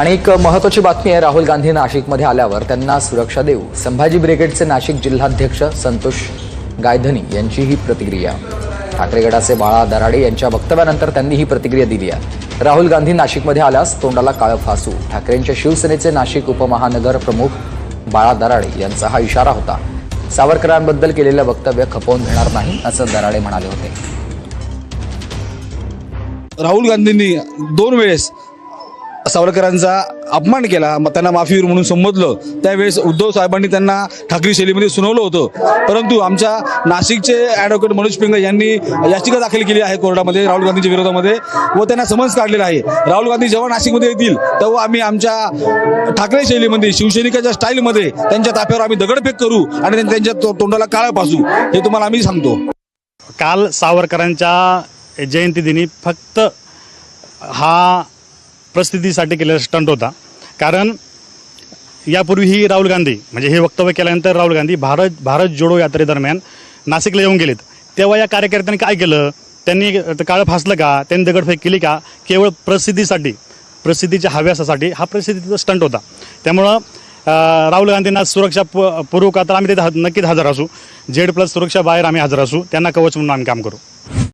आणि एक महत्वाची बातमी आहे राहुल गांधी नाशिकमध्ये आल्यावर त्यांना सुरक्षा देऊ. संभाजी ब्रिगेडचे नाशिक जिल्हाध्यक्ष संतोष गायधनी यांची ही प्रतिक्रिया. ठाकरेगडाचे बाळा दराडे यांच्या वक्तव्यानंतर त्यांनी ही प्रतिक्रिया दिली आहे. राहुल गांधी नाशिकमध्ये आल्यास तोंडाला काळं फासू. ठाकरेंच्या शिवसेनेचे नाशिक उपमहानगर प्रमुख बाळा दराडे यांचा हा इशारा होता. सावरकरांबद्दल केलेलं वक्तव्य खपवून घेणार नाही असं दराडे म्हणाले होते. राहुल गांधींनी दोन वेळेस सावरकरांचा अपमान केला मग त्यांना माफीवीर म्हणून संबोधलं. त्यावेळेस उद्धव साहेबांनी त्यांना ठाकरे शैलीमध्ये सुनावलं होतं. परंतु आमच्या नाशिकचे ॲडव्होकेट मनोज पिंगळे यांनी याचिका दाखल केली आहे कोर्टामध्ये राहुल गांधीच्या विरोधामध्ये. व त्यांना समन्स काढलेला आहे. राहुल गांधी जेव्हा नाशिकमध्ये येतील तेव्हा आम्ही आमच्या ठाकरे शैलीमध्ये शिवसैनिकाच्या स्टाईलमध्ये त्यांच्या ताफ्यावर आम्ही दगडफेक करू आणि त्यांच्या तोंडाला काळा पासू हे तुम्हाला आम्ही सांगतो. काल सावरकरांच्या जयंतीदिनी फक्त हा प्रसिद्धीसाठी केलेला स्टंट होता. कारण यापूर्वीही राहुल गांधी म्हणजे हे वक्तव्य केल्यानंतर राहुल गांधी भारत भारत जोडो यात्रेदरम्यान नाशिकला येऊन गेलेत. तेव्हा या कार्यकर्त्यांनी काय केलं? त्यांनी काळं फासलं का? त्यांनी दगडफेक केली का? केवळ प्रसिद्धीसाठी प्रसिद्धीच्या हव्यासासाठी हा प्रसिद्धीचा स्टंट होता. त्यामुळं राहुल गांधींना सुरक्षा प पुरवू का तर आम्ही तिथे नक्कीच हजर असू. जेड प्लस सुरक्षा बाहेर आम्ही हजर असू. त्यांना कवच म्हणून आम्ही काम करू.